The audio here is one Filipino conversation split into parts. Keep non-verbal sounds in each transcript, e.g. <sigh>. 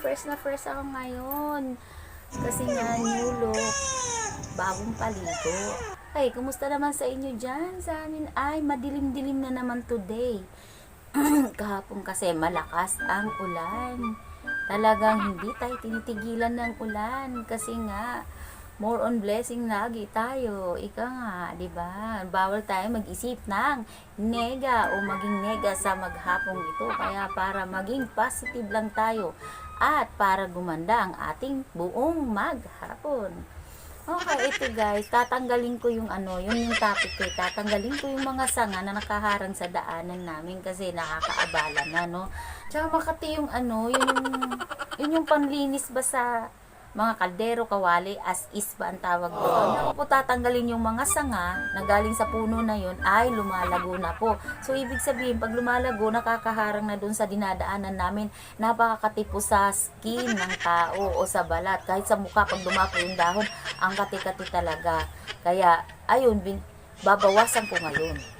fresh ako ngayon. Kasi nga, new look. Bagong paligo. Hey, kumusta naman sa inyo dyan? Sa amin ay madilim-dilim na naman today. <clears throat> Kahapon kasi malakas ang ulan. Talagang hindi tayo tinitigilan ng ulan kasi nga more on blessing lagi tayo. Ika nga, 'di ba? Bawal tayo mag-isip ng nega o maging nega sa maghapong ito. Kaya para maging positive lang tayo at para gumanda ang ating buong maghapon. Okay, ito guys, tatanggalin ko yung ano, yun yung topic ko. eh. Tatanggalin ko yung mga sanga na nakaharang sa daanan namin kasi nakakaabala na, no? Tsaka makati yung ano, yun yung, yun yung panlinis ba sa mga kaldero, kawali, as is ba ang tawag doon. Ako po tatanggalin yung mga sanga na galing sa puno na yun ay lumalago na po. So, ibig sabihin, pag lumalago, nakakaharang na doon sa dinadaanan namin, napakakati po sa skin ng tao o sa balat. Kahit sa mukha, pag dumapo yung dahon, ang kati-kati talaga. Kaya, ayun, bin, babawasan ko ngayon.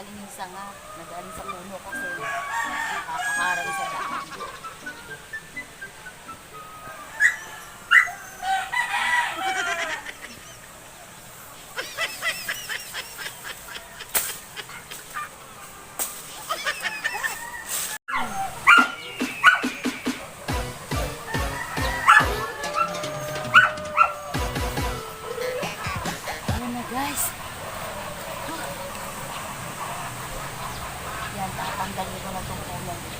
Tanggalin yung sanga na galing sa puno kasi nakakaharang sa daan. Tatanggalin ko na itong kulong.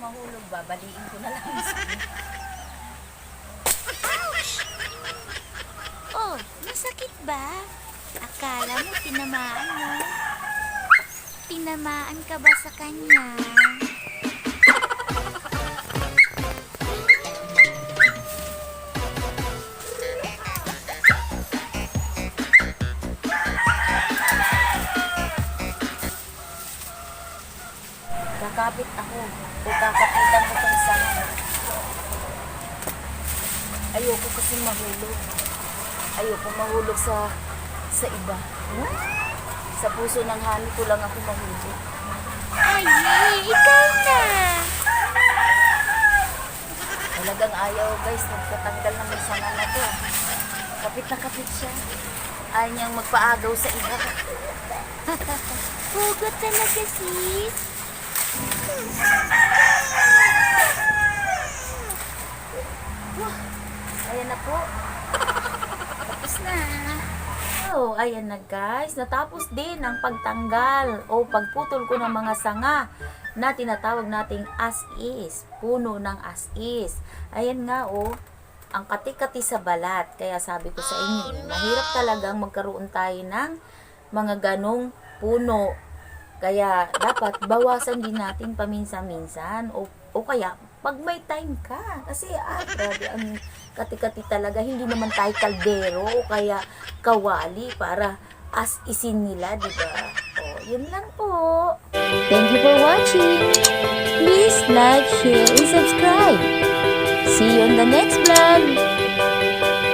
Mahulog, babaliin ko na lang. Oh, masakit ba? Akala mo tinamaan mo? Tinamaan ka ba sa kanya? Kakapit ako. O kakapitan ko itong sanga. Ayoko kasi mahulog. Ayoko mahulog sa sa iba. Sa puso ng hani ko lang ako mahulog. Ay, ikaw na! Talagang ayaw guys, nagtatanggal ng may sanga na to. Kapit na kapit siya. Ayaw niyang magpaagaw sa iba. <laughs> Hugot talaga, sis. Ayan na po. Tapos na. Oh, ayan na guys. Natapos din ang pagtanggal o pagputol ko ng mga sanga na tinatawag nating as is. Puno ng as is. Ayan nga oh. Ang kati-kati sa balat. Kaya sabi ko sa inyo, eh, mahirap talagang magkaroon tayo ng mga ganong puno. Kaya dapat bawasan din natin paminsan-minsan o, o kaya pag may time ka. Kasi, ah, grabe, ang kati-kati talaga. Hindi naman tayo kaldero o kaya kawali para as isin nila, di ba? O, yun lang po. Thank you for watching. Please like, share, and subscribe. See you on the next vlog.